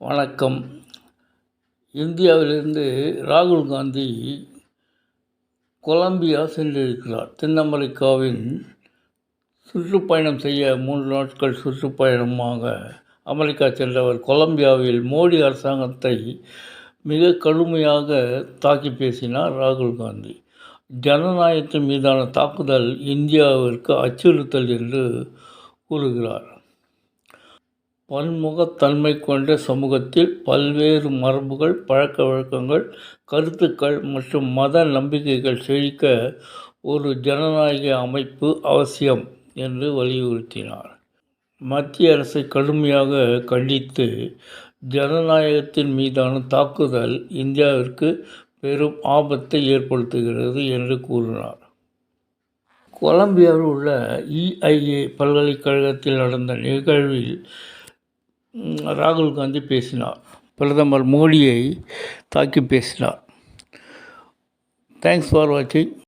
வணக்கம். இந்தியாவிலிருந்து ராகுல் காந்தி கொலம்பியா சென்றிருக்கிறார். தென் அமெரிக்காவின் சுற்றுப்பயணம் செய்ய மூன்று நாட்கள் சுற்றுப்பயணமாக அமெரிக்கா சென்றவர் கொலம்பியாவில் மோடி அரசாங்கத்தை மிக கடுமையாக தாக்கி பேசினார் ராகுல் காந்தி. ஜனநாயகத்தின் மீதான தாக்குதல் இந்தியாவிற்கு அச்சுறுத்தல் என்று கூறுகிறார். பன்முகத்தன்மை கொண்ட சமூகத்தில் பல்வேறு மரபுகள் பழக்க வழக்கங்கள் கருத்துக்கள் மற்றும் மத நம்பிக்கைகள் செழிக்க ஒரு ஜனநாயக அமைப்பு அவசியம் என்று வலியுறுத்தினார். மத்திய அரசை கடுமையாக கண்டித்து ஜனநாயகத்தின் மீதான தாக்குதல் இந்தியாவிற்கு பெரும் ஆபத்தை ஏற்படுத்துகிறது என்று கூறினார். கொலம்பியாவில் உள்ள இஐஏ பல்கலைக்கழகத்தில் நடந்த நிகழ்வில் ராகுல் காந்தி பேசினார். பிரதமர் மோடியை தாக்கி பேசினார். தேங்க்ஸ் ஃபார் வாட்சிங்